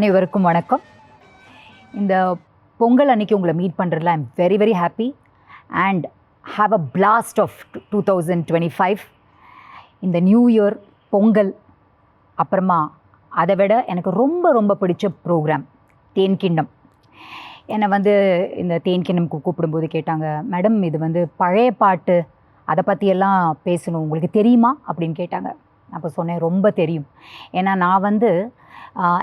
அனைவருக்கும் வணக்கம். இந்த பொங்கல் அன்னைக்கு உங்களை மீட் பண்ணுறதுல I'm very very happy and have a blast of two thousand twenty five இந்த நியூ இயர் பொங்கல் அப்புறமா அதை விட எனக்கு ரொம்ப ரொம்ப பிடிச்ச ப்ரோக்ராம் தேன்கிண்ணம் என்னை வந்து இந்த தேன் கூ- கூப்பிடும்போது கேட்டாங்க மேடம் இது வந்து பழைய பாட்டு அதை பற்றியெல்லாம் பேசணும் உங்களுக்கு தெரியுமா? அப்படின்னு கேட்டாங்க. அப்போ சொன்னேன் ரொம்ப தெரியும். ஏன்னா நான் வந்து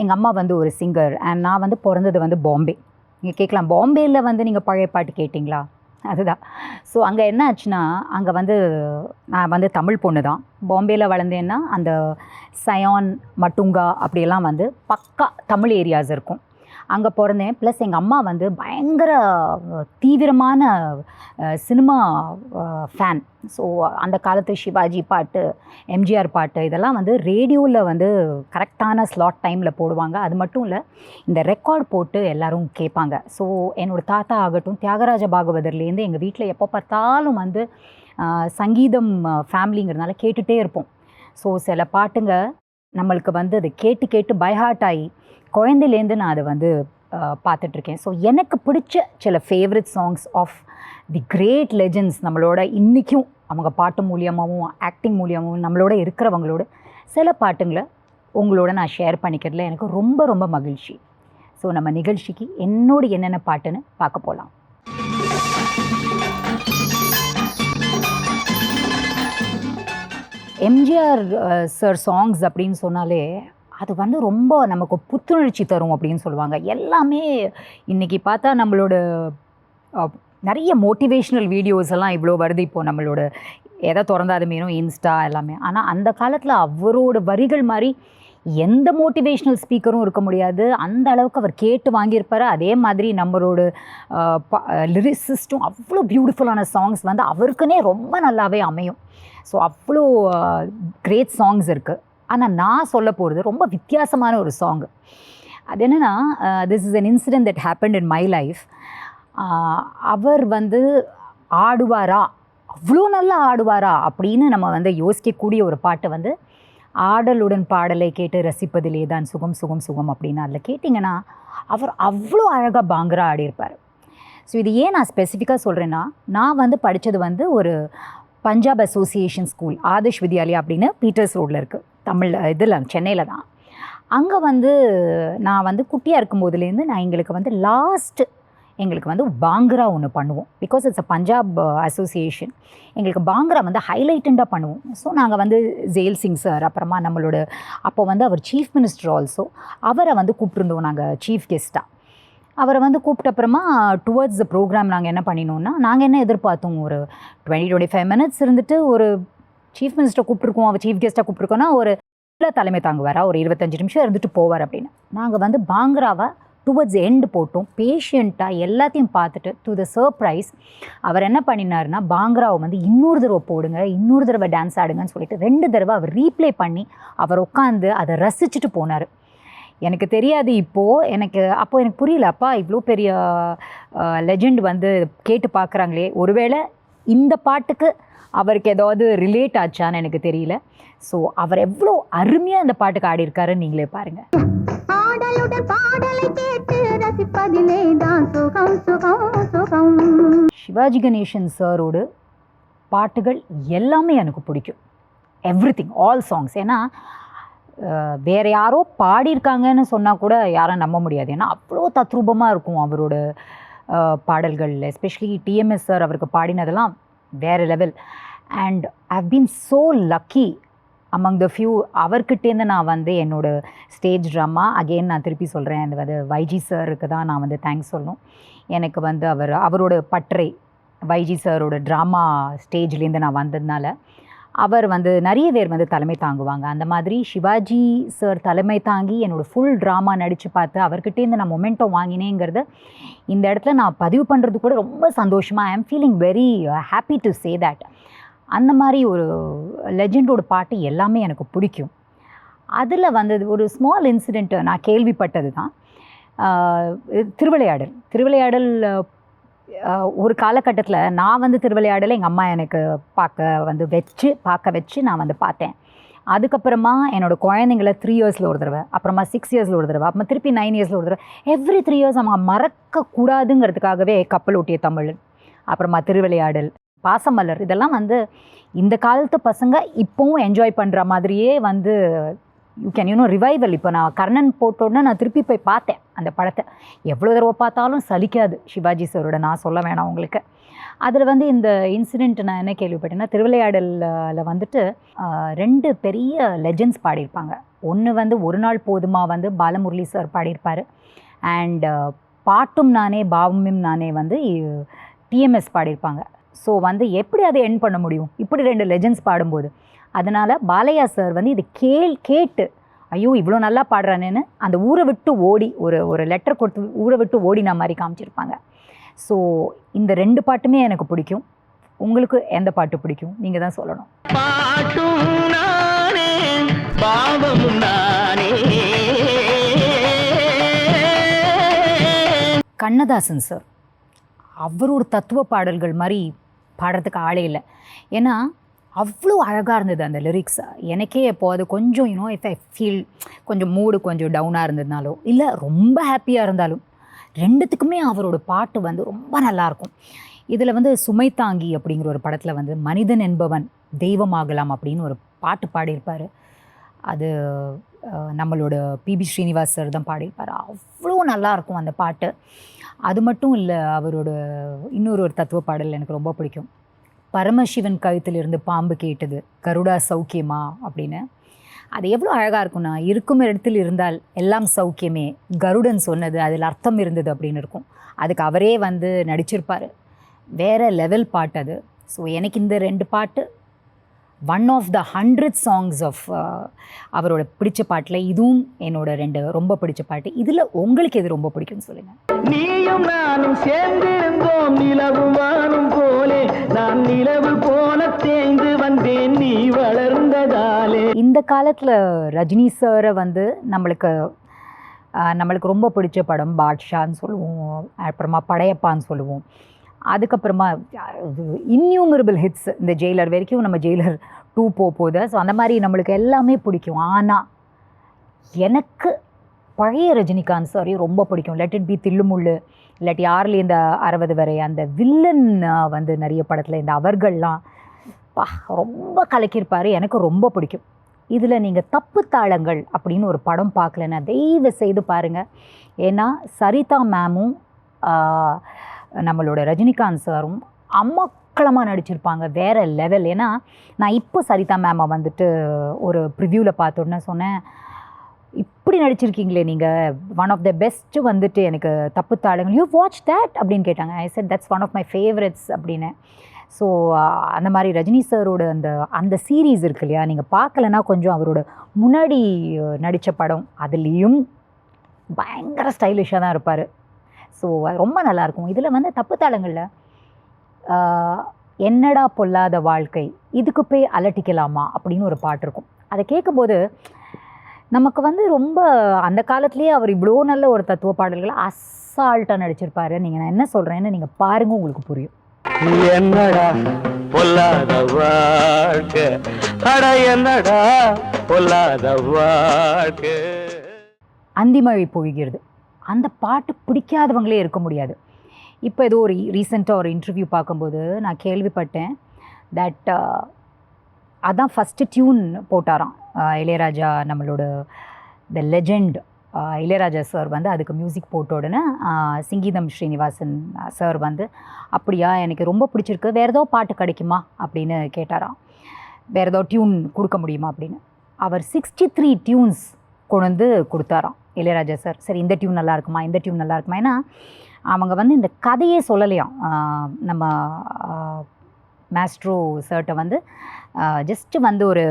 எங்கள் அம்மா வந்து ஒரு சிங்கர் அண்ட் நான் வந்து பிறந்தது வந்து பாம்பே. நீங்கள் கேட்கலாம் பாம்பேயில் வந்து நீங்கள் பழைய பாட்டு கேட்டிங்களா? அதுதான். ஸோ அங்கே என்ன ஆச்சுன்னா அங்கே வந்து நான் வந்து தமிழ் பொண்ணு தான். பாம்பேயில் வளர்ந்தேன்னா அந்த சயான் மட்டுங்கா அப்படியெல்லாம் வந்து பக்கா தமிழ் ஏரியாஸ் இருக்கும். அங்கே பிறந்தேன். ப்ளஸ் எங்கள் அம்மா வந்து பயங்கர தீவிரமான சினிமா ஃபேன் ஸோ அந்த காலத்து சிவாஜி பாட்டு எம்ஜிஆர் பாட்டு இதெல்லாம் வந்து ரேடியோவில் வந்து கரெக்டான ஸ்லாட் டைமில் போடுவாங்க. அது மட்டும் இல்லை இந்த ரெக்கார்ட் போட்டு எல்லாரும் கேட்பாங்க. ஸோ என்னோட தாத்தா ஆகட்டும் தியாகராஜ பாகவதர்லேருந்து எங்கள் வீட்டில் எப்போ பார்த்தாலும் வந்து சங்கீதம் ஃபேமிலிங்கிறதுனால கேட்டுகிட்டே இருப்போம். ஸோ சில பாட்டுங்க நம்மளுக்கு வந்து அது கேட்டு கேட்டு பைஹார்ட் ஆகி குழந்தையிலேருந்து நான் அதை வந்து பார்த்துட்ருக்கேன். ஸோ எனக்கு பிடிச்ச சில favourite songs of the great legends நம்மளோட இன்றைக்கும் அவங்க பாட்டு மூலியமாகவும் ஆக்டிங் மூலியமாகவும் நம்மளோட இருக்கிறவங்களோட சில பாட்டுங்களை உங்களோட நான் ஷேர் பண்ணிக்கிறதுல எனக்கு ரொம்ப ரொம்ப மகிழ்ச்சி. ஸோ நம்ம நிகழ்ச்சிக்கு என்னோட என்னென்ன பாட்டுன்னு பார்க்க போகலாம் எம்ஜிஆர் சார் சாங்ஸ் அப்படின்னு சொன்னாலே அது வந்து ரொம்ப நமக்கு புத்துணர்ச்சி தரும் அப்படின்னு சொல்லுவாங்க. எல்லாமே இன்றைக்கி பார்த்தா நம்மளோட நிறைய மோட்டிவேஷ்னல் வீடியோஸ் எல்லாம் இவ்வளோ வருது இப்போ நம்மளோட எதை திறந்தாலுமேனும் இன்ஸ்டா எல்லாமே. ஆனால் அந்த காலத்தில் அவரோட வரிகள் மாதிரி எந்த மோட்டிவேஷ்னல் ஸ்பீக்கரும் இருக்க முடியாது. அந்த அளவுக்கு அவர் கேட்டு வாங்கியிருப்பார். அதே மாதிரி நம்மளோட லிரிசிஸ்டும் அவ்வளோ பியூட்டிஃபுல்லான சாங்ஸ் வந்து அவருக்குன்னே ரொம்ப நல்லாவே அமையும். ஸோ அவ்வளோ கிரேட் சாங்ஸ் இருக்குது ஆனால் நான் சொல்ல போகிறது ரொம்ப வித்தியாசமான ஒரு சாங் அது என்னென்னா this is an incident that happened in my life அவர் வந்து ஆடுவாரா? அவ்வளோ நல்லா ஆடுவாரா? அப்படின்னு நம்ம வந்து யோசிக்கக்கூடிய ஒரு பாட்டு வந்து ஆடலுடன் பாடலை கேட்டு ரசிப்பதிலே தான் சுகம் சுகம் சுகம் அப்படின்னு அதில் கேட்டிங்கன்னா அவர் அவ்வளோ அழகாக பாங்கரா ஆடியிருப்பார். ஸோ இது ஏன் நான் ஸ்பெசிஃபிக்காக சொல்கிறேன்னா நான் வந்து படித்தது வந்து ஒரு பஞ்சாப் அசோசியேஷன் ஸ்கூல் ஆதர்ஷ் வித்யாலயா அப்படின்னு பீட்டர்ஸ் ரோட்டில் இருக்குது தமிழ் இதில் சென்னையில் தான். அங்கே வந்து நான் வந்து குட்டியாக இருக்கும்போதுலேருந்து நான் எங்களுக்கு வந்து லாஸ்ட்டு எங்களுக்கு வந்து பாங்கரா ஒன்று பண்ணுவோம். Because it's a Punjab association எங்களுக்கு பாங்கரா வந்து ஹைலைட்டண்டாக பண்ணுவோம். ஸோ நாங்கள் வந்து ஜெயில் சிங் சார் அப்புறமா நம்மளோட அப்போ வந்து அவர் சீஃப் மினிஸ்டர் ஆல்சோ அவரை வந்து கூப்பிட்ருந்தோம் நாங்கள் சீஃப் கெஸ்ட்டாக அவரை வந்து கூப்பிட்ட அப்புறமா டுவர்ட்ஸ் த ப்ரோக்ராம் நாங்கள் என்ன பண்ணினோம்னா நாங்கள் என்ன எதிர்பார்த்தோம் ஒரு டுவெண்ட்டி டுவெண்ட்டி ஃபைவ் மினிட்ஸ் இருந்துட்டு ஒரு சீஃப் மினிஸ்டர் கூப்பிட்ருக்கோம் அவர் சீஃப் கெஸ்ட்டாக கூப்பிட்ருக்கோன்னா ஒரு இல்லை தலைமை தாங்குவாரா? ஒரு இருபத்தஞ்சு நிமிஷம் இருந்துட்டு போவார் அப்படின்னு. நாங்கள் வந்து பாங்கராவை டுவர்ட்ஸ் எண்டு போட்டோம். பேஷண்ட்டாக எல்லாத்தையும் பார்த்துட்டு டு த சர்ப்ரைஸ் அவர் என்ன பண்ணினாருன்னா பாங்கராவை வந்து இன்னொரு தடவை போடுங்க இன்னொரு தடவை டான்ஸ் ஆடுங்கன்னு சொல்லிட்டு ரெண்டு தடவை அவர் ரீப்ளே பண்ணி அவர் உட்காந்து அதை ரசிச்சுட்டு போனார். எனக்கு தெரியாது இப்போது எனக்கு அப்போது எனக்கு புரியல அப்பா இவ்வளோ பெரிய லெஜெண்ட் வந்து கேட்டு பார்க்குறாங்களே. ஒருவேளை இந்த பாட்டுக்கு அவருக்கு ஏதாவது ரிலேட் ஆச்சான்னு எனக்கு தெரியல. ஸோ அவர் எவ்வளோ அருமையாக அந்த பாட்டுக்கு ஆடியிருக்காருன்னு நீங்களே பாருங்கள் சிவாஜி கணேசன் சாரோட பாட்டுகள் எல்லாமே எனக்கு பிடிக்கும். எவ்ரி திங் ஆல் சாங்ஸ் ஏன்னா வேற யாரோ பாடியிருக்காங்கன்னு சொன்னால் கூட யாரும் நம்ப முடியாது. ஏன்னா அவ்வளோ தத்ரூபமாக இருக்கும் அவரோட அஹ், பாடல்கள் எஸ்பெஷலி டிஎம்எஸ் சார் அவருக்கு பாடினதெல்லாம் வேறு level and I've been so lucky among the few அவர்கிட்டேருந்து நான் வந்து என்னோடய ஸ்டேஜ் ட்ராமா அகெயின் நான் திருப்பி சொல்கிறேன் அந்த வந்து வைஜி சாருக்கு தான் நான் வந்து தேங்க்ஸ் சொல்லணும். எனக்கு வந்து அவர் அவரோட பற்றை வைஜி சாரோட ட்ராமா ஸ்டேஜ்லேருந்து நான் வந்ததுனால அவர் வந்து நிறைய பேர் வந்து தலைமை தாங்குவாங்க. அந்த மாதிரி சிவாஜி சார் தலைமை தாங்கி என்னோட ஃபுல் ட்ராமா நடித்து பார்த்து அவர்கிட்டேருந்து நான் மொமெண்டோ வாங்கினேங்கிறத இந்த இடத்துல நான் பதிவு பண்ணுறது கூட ரொம்ப சந்தோஷமாக I am feeling very happy to say that அந்த மாதிரி ஒரு லெஜெண்டோட பாட்டு எல்லாமே எனக்கு பிடிக்கும். அதில் வந்தது ஒரு ஸ்மால் இன்சிடெண்ட் நான் கேள்விப்பட்டது தான் திருவிளையாடல். திருவிளையாடல் ஒரு காலகட்டத்தில் நான் வந்து திருவிளையாடலை எங்கள் அம்மா எனக்கு பார்க்க வந்து வச்சு பார்க்க வச்சு நான் வந்து பார்த்தேன் அதுக்கப்புறமா என்னோட குழந்தைங்கள த்ரீ இயர்ஸில் ஒரு தடவை அப்புறமா சிக்ஸ் இயர்ஸில் ஒரு தடவை அப்புறமா திருப்பி நைன் இயர்ஸில் ஒரு தடவை எவ்ரி த்ரீ இயர்ஸ் அவங்க மறக்கக்கூடாதுங்கிறதுக்காகவே கப்பல் ஓட்டிய தமிழ் அப்புறமா திருவிளையாடல் பாசமலர் இதெல்லாம் வந்து இந்த காலத்து பசங்க இப்போவும் என்ஜாய் பண்ணுற மாதிரியே வந்து யூ கேன் யூனோ ரிவைவல் இப்போ நான் கர்ணன் போட்டோன்னே நான் திருப்பி போய் பார்த்தேன் அந்த படத்தை. எவ்வளோ தடவை பார்த்தாலும் சலிக்காது சிவாஜி சாரோட நான் சொல்ல வேணாம் உங்களுக்கு. அதில் வந்து இந்த இன்சிடெண்ட் நான் என்ன கேள்விப்பட்டேன்னா திருவிளையாடலில் வந்துட்டு ரெண்டு பெரிய லெஜெண்ட்ஸ் பாடியிருப்பாங்க. ஒன்று வந்து ஒரு நாள் போதுமா வந்து பாலமுரளி சார் பாடியிருப்பார். அண்ட் பாட்டும் நானே பாவமும் நானே வந்து டிஎம்எஸ் பாடியிருப்பாங்க. ஸோ வந்து எப்படி அதை என் பண்ண முடியும்? இப்படி ரெண்டு லெஜெண்ட்ஸ் பாடும்போது. அதனால் பாலையா சார் வந்து இது கேள் கேட்டு ஐயோ இவ்வளோ நல்லா பாடுறானேன்னு அந்த ஊரை விட்டு ஓடி ஒரு ஒரு லெட்டர் கொடுத்து ஊரை விட்டு ஓடின மாதிரி காமிச்சிருப்பாங்க. ஸோ இந்த ரெண்டு பாட்டுமே எனக்கு பிடிக்கும். உங்களுக்கு எந்த பாட்டு பிடிக்கும்? நீங்கள் தான் சொல்லணும். பாட்டும் நானே பாவமும் நானே. கண்ணதாசன் சார் அவரோட தத்துவ பாடல்கள் மாதிரி பாடுறதுக்கு ஆளே இல்லை. ஏன்னா அவ்வளோ அழகாக இருந்தது அந்த லிரிக்ஸ் எனக்கே எப்போ அது கொஞ்சம் யூனோ இஃப் ஐ ஃபீல் கொஞ்சம் மூடு கொஞ்சம் டவுனாக இருந்ததுனாலோ இல்லை ரொம்ப ஹாப்பியாக இருந்தாலும் ரெண்டுத்துக்குமே அவரோட பாட்டு வந்து ரொம்ப நல்லாயிருக்கும் இதில் வந்து சுமை தாங்கி அப்படிங்கிற ஒரு படத்தில் வந்து மனிதன் என்பவன் தெய்வமாகலாம் அப்படின்னு ஒரு பாட்டு பாடியிருப்பார். அது நம்மளோட பிபி ஸ்ரீனிவாஸ் சார் தான் பாடியிருப்பார். அவ்வளோ நல்லாயிருக்கும் அந்த பாட்டு. அது மட்டும் இல்லை அவரோட இன்னொரு ஒரு தத்துவ பாடல் எனக்கு ரொம்ப பிடிக்கும். பரமசிவன் கழுத்திலிருந்து பாம்பு கேட்டது. கருடா சௌக்கியமா? அப்படின்னு. அது எவ்வளோ அழகாக இருக்கும்னா இருக்கும் இடத்தில் இருந்தால் எல்லாம் சௌக்கியமே. கருடன் சொன்னது அதில் அர்த்தம் இருந்தது அப்படின்னு இருக்கும். அதுக்கு அவரே வந்து நடிச்சிருப்பார். வேற லெவல் பாட்டு அது. ஸோ எனக்கு இந்த ரெண்டு பாட்டு one of the hundred songs of அவரோட பிடிச்ச பாட்டில் இதுவும் என்னோட ரெண்டு ரொம்ப பிடிச்ச பாட்டு. இதில் உங்களுக்கு எது ரொம்ப பிடிக்கும்னு சொல்லுங்கள் நீயும் நானும் சேர்ந்திருந்தோம் நிலவு வானும் போலே. நான் நிலவு போல தேய்ந்து வந்தேன் நீ வளர்ந்ததாலே. இந்த காலத்தில் ரஜினி சாரை வந்து நம்மளுக்கு நம்மளுக்கு ரொம்ப பிடிச்ச படம் பாட்ஷான்னு சொல்லுவோம் அப்புறமா படையப்பான்னு சொல்லுவோம். அதுக்கப்புறமா இன்யூமரபிள் ஹிட்ஸ் இந்த ஜெயிலர் வரைக்கும் நம்ம ஜெயிலர் டூ போக போகுது. ஸோ அந்த மாதிரி நம்மளுக்கு எல்லாமே பிடிக்கும். ஆனால் எனக்கு பழைய ரஜினிகாந்த் சாரி ரொம்ப பிடிக்கும். Let it be Thillu Mullu. இல்லாட்டி ஆறுல இந்த அறுபது வரை அந்த வில்லன் வந்து நிறைய படத்தில் இந்த அவர்கள்லாம் பா ரொம்ப கலக்கியிருப்பார். எனக்கு ரொம்ப பிடிக்கும். இதில் நீங்கள் தப்பு தாளங்கள் அப்படின்னு ஒரு படம் பார்க்கலன்னா தயவு செய்து பாருங்கள் ஏன்னா சரிதா மேமும் நம்மளோட ரஜினிகாந்த் சாரும் அம்மக்களமாக நடிச்சிருப்பாங்க வேறு லெவல் ஏன்னா நான் இப்போ சரிதா மேமை வந்துட்டு ஒரு ப்ரிவ்யூவில் பார்த்தோன்னே சொன்னேன். இப்படி நடிச்சிருக்கீங்களே நீங்கள் ஒன் ஆஃப் த பெஸ்ட்டு வந்துட்டு எனக்கு தப்பு தாளங்கள் யூ வாட்ச் தேட் அப்படின்னு கேட்டாங்க. I said that's one of my favourites அப்படின்னு. ஸோ அந்த மாதிரி ரஜினி சாரோட அந்த அந்த சீரீஸ் இருக்கு இல்லையா? நீங்கள் பார்க்கலன்னா கொஞ்சம் அவரோட முன்னாடி நடித்த படம் அதுலேயும் பயங்கர ஸ்டைலிஷாக தான் இருப்பார். ஸோ ரொம்ப நல்லாயிருக்கும் இதில் வந்து தப்பு தாளங்களில் என்னடா பொல்லாத வாழ்க்கை இதுக்கு போய் அலட்டிக்கலாமா அப்படின்னு ஒரு பாட்டு இருக்கும். அதை கேட்கும்போது நமக்கு வந்து ரொம்ப அந்த காலத்துலேயே அவர் இவ்வளோ நல்ல ஒரு தத்துவ பாடல்களை அசால்ட்டாக நடிச்சிருப்பாரு. நீங்கள் நான் என்ன சொல்கிறேன்னு நீங்கள் பாருங்கள் உங்களுக்கு புரியும். என்னடா பொல்லாத வாழ்க்கை? என்னடா பொல்லாத வாழ்க்கை? அந்திமழை பொழிகிறது. அந்த பாட்டு பிடிக்காதவங்களே இருக்க முடியாது. இப்போ ஏதோ ஒரு ரீசெண்டாக ஒரு இன்டர்வியூ பார்க்கும்போது நான் கேள்விப்பட்டேன் தட் uh, அதான் ஃபஸ்ட்டு டியூன் போட்டாராம். இளையராஜா நம்மளோட த லெஜெண்ட் இளையராஜா சார் வந்து அதுக்கு மியூசிக் போட்ட உடனே அஹ், சிங்கீதம் ஸ்ரீனிவாசன் சார் வந்து அப்படியா எனக்கு ரொம்ப பிடிச்சிருக்கு. வேறு ஏதோ பாட்டு கிடைக்குமா? அப்படின்னு கேட்டாராம். வேறு ஏதோ டியூன் கொடுக்க முடியுமா? அப்படின்னு. அவர் சிக்ஸ்டி த்ரீ டியூன்ஸ் கொண்டு வந்து கொடுத்தாராம். இளையராஜா சார் சரி இந்த டியூன் நல்லா இருக்குமா? இந்த டியூன் நல்லா இருக்குமா? ஏன்னா அவங்க வந்து இந்த கதையே சொல்லலையாம் நம்ம மேஸ்ட்ரோ சர்ட்டை வந்து ஜஸ்ட்டு வந்து ஒரு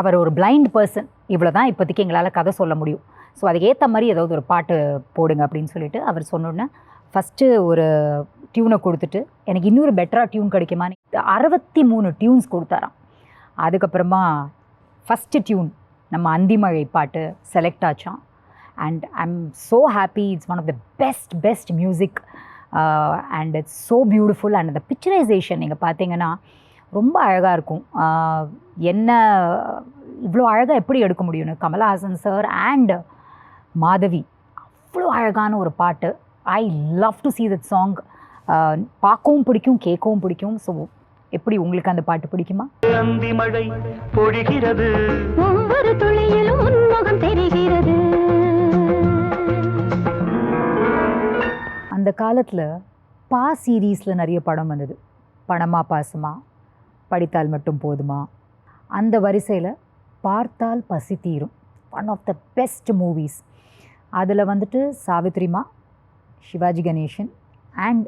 அவர் ஒரு பிளைண்ட் பர்சன் இவ்வளோ தான் இப்போதைக்கு எங்களால் கதை சொல்ல முடியும். ஸோ அதுக்கேற்ற மாதிரி ஏதாவது ஒரு பாட்டு போடுங்க அப்படின்னு சொல்லிட்டு அவர் சொன்னோன்னே ஃபஸ்ட்டு ஒரு டியூனை கொடுத்துட்டு எனக்கு இன்னொரு பெட்டராக டியூன் கிடைக்குமான்னு. அறுபத்தி மூணு டியூன்ஸ் கொடுத்தாராம். அதுக்கப்புறமா ஃபஸ்ட்டு டியூன் நம்ம அந்திமழை பாட்டு select ஆச்சான் and I am so happy it's one of the best best music and it's so beautiful and அந்த பிக்சரைசேஷன் நீங்கள் பார்த்தீங்கன்னா ரொம்ப அழகாக இருக்கும். Uh, என்ன இவ்வளோ அழகாக எப்படி எடுக்க முடியும்னு? கமல்ஹாசன் சார் அண்ட் மாதவி அவ்வளோ அழகான ஒரு பாட்டு. I love to see that song பார்க்கவும் பிடிக்கும் கேட்கவும் பிடிக்கும். ஸோ எப்படி உங்களுக்கு அந்த பாட்டு பிடிக்குமா? அந்தி மழை பொழிகிறது. ஒவ்வொரு துளியிலும் உன்முகம் தெரிகிறது. அந்த காலத்தில் பா சீரீஸில் நிறைய படம் வந்தது. பணமா பாசமா படித்தால் மட்டும் போதுமா? அந்த வரிசையில் பார்த்தால் பசி தீரும். One of the best movies அதில் வந்துட்டு சாவித்ரிமா சிவாஜி கணேசன் அண்ட்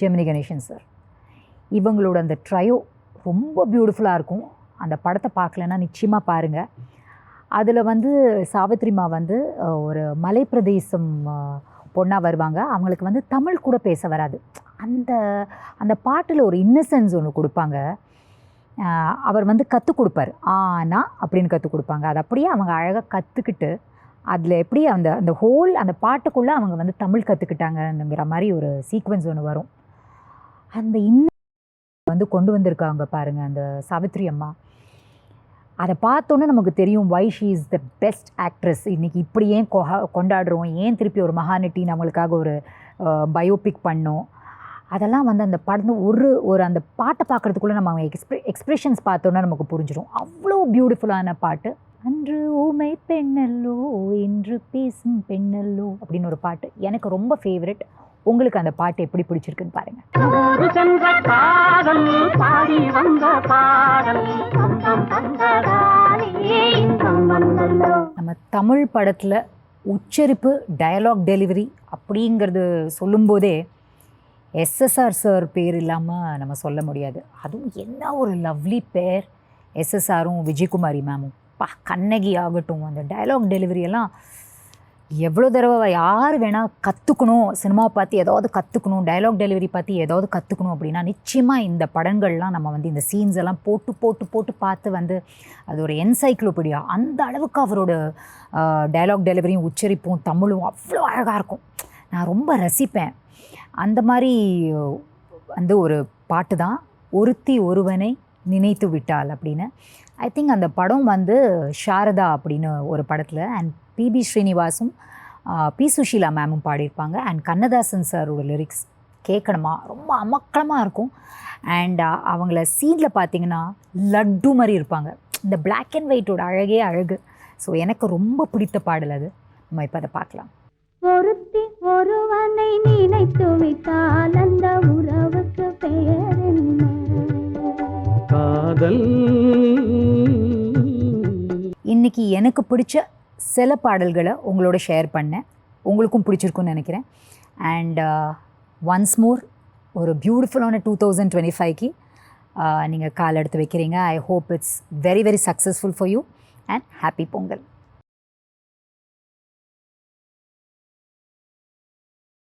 ஜெமினி கணேசன் சார் இவங்களோட அந்த ட்ரையோ ரொம்ப பியூட்டிஃபுல்லாக இருக்கும். அந்த படத்தை பார்க்கலன்னா நிச்சயமாக பாருங்கள் அதில் வந்து சாவித்ரிமா வந்து ஒரு மலைப்பிரதேசம் பொண்ணாக வருவாங்க. அவங்களுக்கு வந்து தமிழ் கூட பேச வராது. அந்த அந்த பாட்டில் ஒரு இன்னசென்ஸ் ஒன்று கொடுப்பாங்க. அவர் வந்து கற்றுக் கொடுப்பார். ஆனா அப்படின்னு கற்றுக் கொடுப்பாங்க. அது அப்படியே அவங்க அழகாக கற்றுக்கிட்டு அதில் எப்படி அந்த அந்த ஹோல் அந்த பாட்டுக்குள்ளே அவங்க வந்து தமிழ் கற்றுக்கிட்டாங்கங்கிற மாதிரி ஒரு சீக்வன்ஸ் ஒன்று வரும். அந்த இன்ன வந்து கொண்டு வந்திருக்காங்க பாருங்கள் அந்த சாவித்ரி அம்மா. அதை பார்த்தோன்னே நமக்கு தெரியும் why she is the best actress இன்றைக்கி இப்படி ஏன் கொஹா கொண்டாடுறோம்? ஏன் திருப்பி ஒரு மகாநட்டி நம்மளுக்காக ஒரு பயோபிக் பண்ணோம்? அதெல்லாம் வந்து அந்த படம் ஒரு ஒரு அந்த பாட்டை பார்க்குறதுக்குள்ளே நம்ம அவங்க எக்ஸ்ப்ரெ எக்ஸ்ப்ரெஷன்ஸ் பார்த்தோன்னே நமக்கு புரிஞ்சிடும் அவ்வளோ பியூட்டிஃபுல்லான பாட்டு. அன்று ஊமை பெண்ணல்லோ இன்று பேசும் பெண்ணல்லோ அப்படின்னு ஒரு பாட்டு. எனக்கு ரொம்ப ஃபேவரட் உங்களுக்கு அந்த பாட்டு எப்படி பிடிச்சிருக்குன்னு பாருங்கள் பாடி வந்த பாடல். நம்ம தமிழ் படத்தில் உச்சரிப்பு டயலாக் டெலிவரி அப்படிங்கிறது சொல்லும்போதே எஸ்எஸ்ஆர் சார் பேர் இல்லாமல் நம்ம சொல்ல முடியாது. அதுவும் என்ன ஒரு லவ்லி பேர். எஸ்எஸ்ஆரும் விஜயகுமாரி மேமும் பா கண்ணகி ஆகட்டும் அந்த டயலாக் டெலிவரியெல்லாம் எவ்வளோ தடவை யார் வேணால் கற்றுக்கணும் சினிமாவை பார்த்து ஏதாவது கற்றுக்கணும் டைலாக் டெலிவரி பார்த்து ஏதாவது கற்றுக்கணும் அப்படின்னா நிச்சயமாக இந்த படங்கள்லாம் நம்ம வந்து இந்த சீன்ஸ் எல்லாம் போட்டு போட்டு போட்டு பார்த்து வந்து அது ஒரு என்சைக்ளோபீடியா அந்த அளவுக்கு அவரோட டயலாக் டெலிவரியும் உச்சரிப்பும் தமிழும் அவ்வளோ அழகாக இருக்கும். நான் ரொம்ப ரசிப்பேன். அந்த மாதிரி வந்து ஒரு பாட்டு தான் ஒருத்தி ஒருவனை நினைத்து விட்டாள் அப்படின்னு. ஐ திங்க் அந்த படம் வந்து சாரதா அப்படின்னு ஒரு படத்தில் அண்ட் பிபி ஸ்ரீனிவாசும் பி சுஷீலா மேமும் பாடியிருப்பாங்க. அண்ட் கண்ணதாசன் சாரோட லிரிக்ஸ் கேட்கணுமா ரொம்ப அமக்கலமாக இருக்கும். அண்ட் அவங்கள சீனில் பார்த்தீங்கன்னா லட்டு மாதிரி இருப்பாங்க. இந்த Black அண்ட் ஒயிட்டோட அழகே அழகு. ஸோ எனக்கு ரொம்ப பிடித்த பாடல் அது. நம்ம இப்போ அதை பார்க்கலாம் ஒருத்தி ஒருவனை நினைத்து விட்டால் அந்த உறவுக்கு பெயர் என்ன? காதல். இன்னைக்கு எனக்கு பிடிச்ச சில பாடல்களை உங்களோட ஷேர் பண்ணேன். உங்களுக்கும் பிடிச்சிருக்குன்னு நினைக்கிறேன். அண்ட் ஒன்ஸ் மோர் ஒரு பியூட்டிஃபுல்லான டூ தௌசண்ட் டுவெண்ட்டி ஃபைவ்க்கு நீங்கள் கால் எடுத்து வைக்கிறீங்க. I hope it's very very successful for you and happy Pongal.